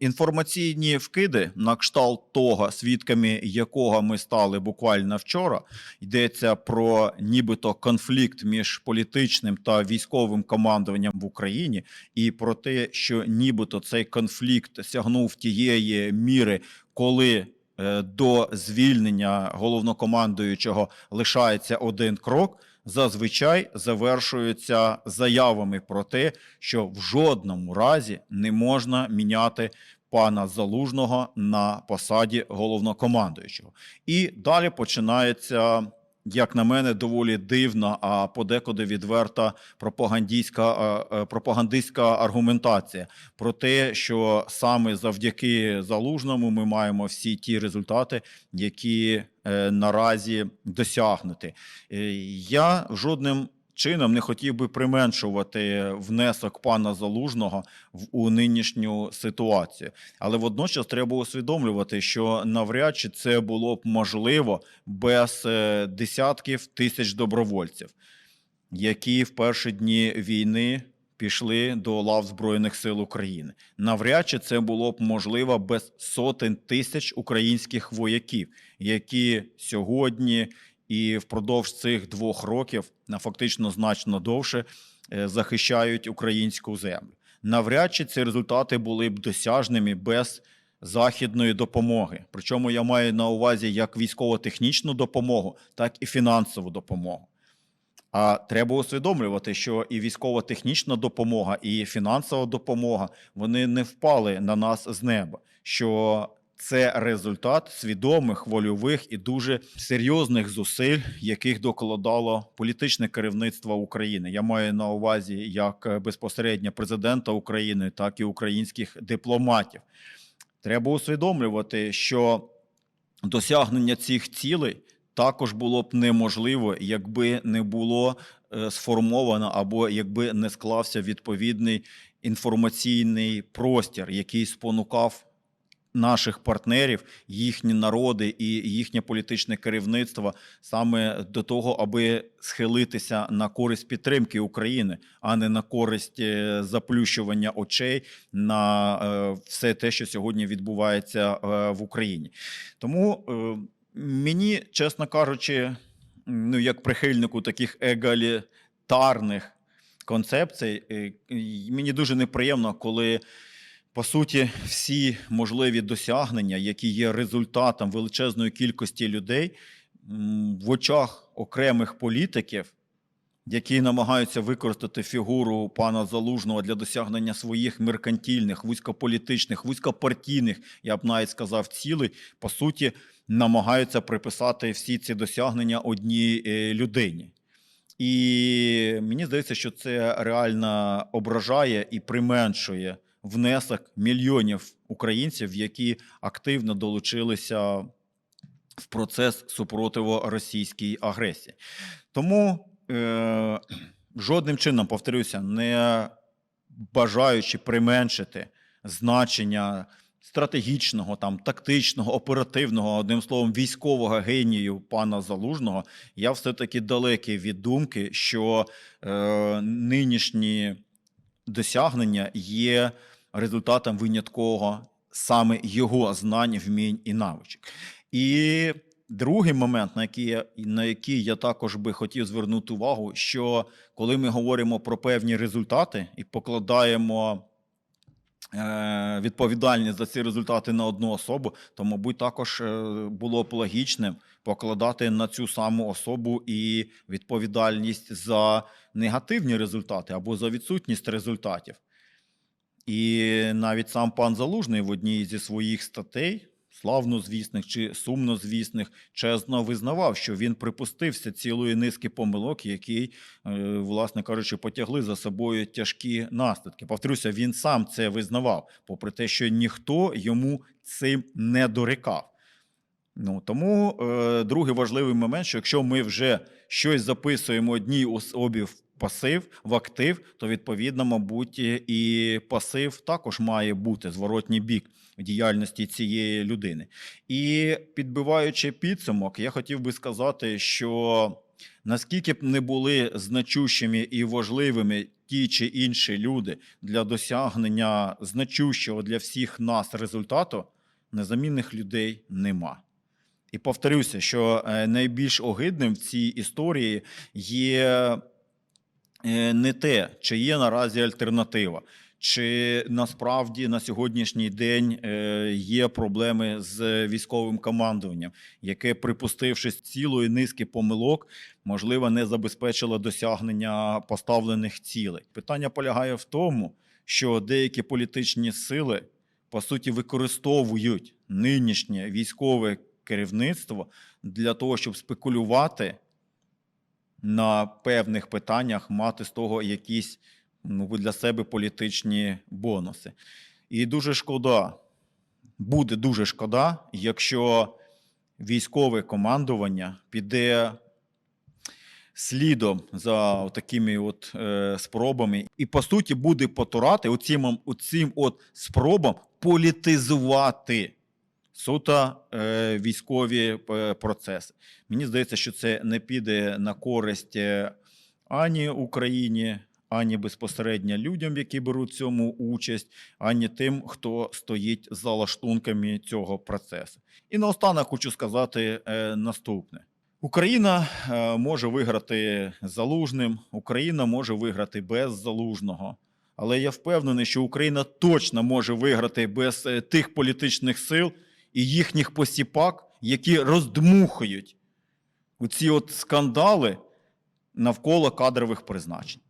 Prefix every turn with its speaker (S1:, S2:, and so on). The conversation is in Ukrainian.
S1: Інформаційні вкиди на кшталт того, свідками якого ми стали буквально вчора, йдеться про нібито конфлікт між політичним та військовим командуванням в Україні, і про те, що нібито цей конфлікт сягнув тієї міри, коли е, до звільнення головнокомандуючого лишається один крок. Зазвичай завершуються заявами про те, що в жодному разі не можна міняти пана Залужного на посаді головнокомандуючого. І далі починається, як на мене, доволі дивна, а подекуди відверта пропагандистська, е, е, пропагандистська аргументація про те, що саме завдяки залужному ми маємо всі ті результати, які е, наразі досягнути. Я жодним чином не хотів би применшувати внесок пана Залужного в у нинішню ситуацію. Але водночас треба усвідомлювати, що навряд чи це було б можливо без е, десятків тисяч добровольців, які в перші дні війни пішли до лав Збройних сил України. Навряд чи це було б можливо без сотень тисяч українських вояків, які сьогодні і впродовж цих двох років, фактично значно довше, е, захищають українську землю. Навряд чи ці результати були б досяжними без західної допомоги. Причому я маю на увазі як військово-технічну допомогу, так і фінансову допомогу. А треба усвідомлювати, що і військово-технічна допомога, і фінансова допомога вони не впали на нас з неба. Що це результат свідомих, вольових і дуже серйозних зусиль, яких докладало політичне керівництво України. Я маю на увазі як е, безпосередньо президента України, так і українських дипломатів. Треба усвідомлювати, що досягнення цих цілей також було б неможливо, якби не було е, сформовано або якби не склався відповідний інформаційний простір, який спонукав наших партнерів, їхні народи і їхнє політичне керівництво саме до того, аби схилитися на користь підтримки України, а не на користь е, заплющування очей на е, все те, що сьогодні відбувається е, в Україні. Тому мені, чесно кажучи, ну як прихильнику таких егалітарних концепцій, мені дуже неприємно, коли по суті, всі можливі досягнення, які є результатом величезної кількості людей в очах окремих політиків, які намагаються використати фігуру пана Залужного для досягнення своїх меркантильних, вузькополітичних, вузькопартійних, я б навіть сказав, цілей, по суті, намагаються приписати всі ці досягнення одній е, людині. І мені здається, що це реально ображає і применшує внесок мільйонів українців, які активно долучилися в процес супротиву російській агресії. Тому е, жодним чином, повторюся, не бажаючи применшити значення стратегічного, там, тактичного, оперативного, одним словом, військового генію пана Залужного, я все-таки далекий від думки, що е, нинішні досягнення є результатом виняткового саме його знань, вмінь і навичок. І другий момент, на який я, на який я також би хотів звернути увагу, що коли ми говоримо про певні результати і покладаємо е, відповідальність за ці результати на одну особу, то, мабуть, також е, було б логічним покладати на цю саму особу і відповідальність за негативні результати або за відсутність результатів. І навіть сам пан Залужний в одній зі своїх статей, славнозвісних чи сумнозвісних, чесно визнавав, що він припустився цілої низки помилок, які, е, власне кажучи, потягли за собою тяжкі наслідки. Повторюся, він сам це визнавав, попри те, що ніхто йому цим не дорікав. Ну тому е, другий важливий момент, що якщо ми вже щось записуємо одній особі в пасив, в актив, то відповідно, мабуть, і пасив також має бути зворотній бік діяльності цієї людини. І підбиваючи підсумок, я хотів би сказати, що наскільки б не були значущими і важливими ті чи інші люди для досягнення значущого для всіх нас результату, незамінних людей нема. І повторюся, що е, найбільш огидним в цій історії є не те, чи є наразі альтернатива, чи насправді на сьогоднішній день е, є проблеми з військовим командуванням, яке, припустившись цілої низки помилок, можливо, не забезпечило досягнення поставлених цілей. Питання полягає в тому, що деякі політичні сили по суті використовують нинішнє військове керівництво для того, щоб спекулювати на певних питаннях, мати з того якісь ну, для себе політичні бонуси. І дуже шкода, буде дуже шкода, якщо військове командування піде слідом за такими от е, спробами, і по суті буде потурати оцім, оцім от спробам політизувати суто е, військові е, процеси. Мені здається, що це не піде на користь е, ані Україні, ані безпосередньо людям, які беруть цьому участь, ані тим, хто стоїть за лаштунками цього процесу. І наостанок хочу сказати наступне. Україна може виграти залужним, Україна може виграти без залужного. Але я впевнений, що Україна точно може виграти без тих політичних сил і їхніх посіпак, які роздмухають у ці от скандали навколо кадрових призначень.